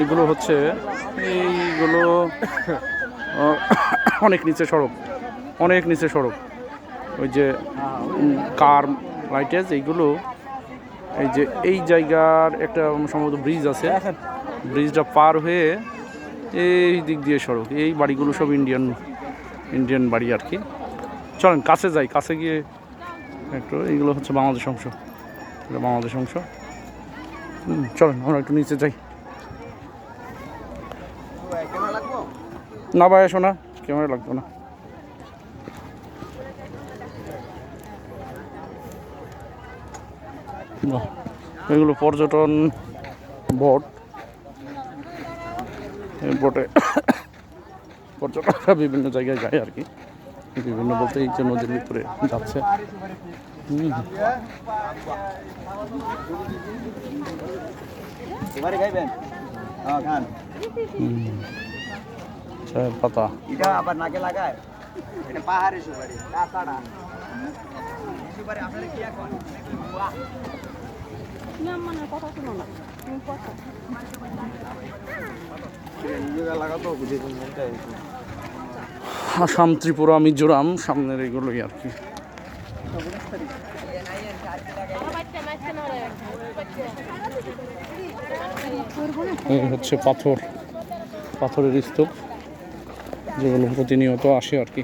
এগুলো হচ্ছে, এইগুলো অনেক নিচে সড়ক, অনেক নিচে সড়ক। ওই যে কার লাইটেজ এইগুলো, এই যে, এই জায়গার একটা সম্ভবত ব্রিজ আছে। ব্রিজটা পার হয়ে এই দিক দিয়ে সড়ক। এই বাড়িগুলো সব ইন্ডিয়ান ইন্ডিয়ান বাড়ি আর কি। চলেন, কাছে যাই, কাছে গিয়ে একটু এইগুলো হচ্ছে বাংলাদেশ অংশ। এটা বাংলাদেশ অংশ। চলেন, আমরা একটু নিচে যাই। না ভাই এসো না। ক্যামেরা লাগবে না। এগুলো পর্যটন বোট। বোটে পর্যটকরা বিভিন্ন জায়গায় যায় আর কি। বিভিন্ন বলতে এই যে নদীর ভিতরে যাচ্ছে। হুম, এবারে খাইবেন খান। হুম। চায়ের পাতা এটা আবার নাকে লাগায়? এটা পাহাড়ি সুপারি কাঁচাড়া সুপারি আপনারা কি এখন? লাগাতো বুঝে আসাম ত্রিপুরা, মিজোরাম সামনের এগুলোই আর কি। হচ্ছে পাথর। পাথরের স্তূপ, যেগুলো প্রতিনিয়ত আসে আর কি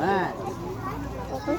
হ্যাঁ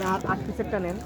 বাহ আট পিসেরটা নেন।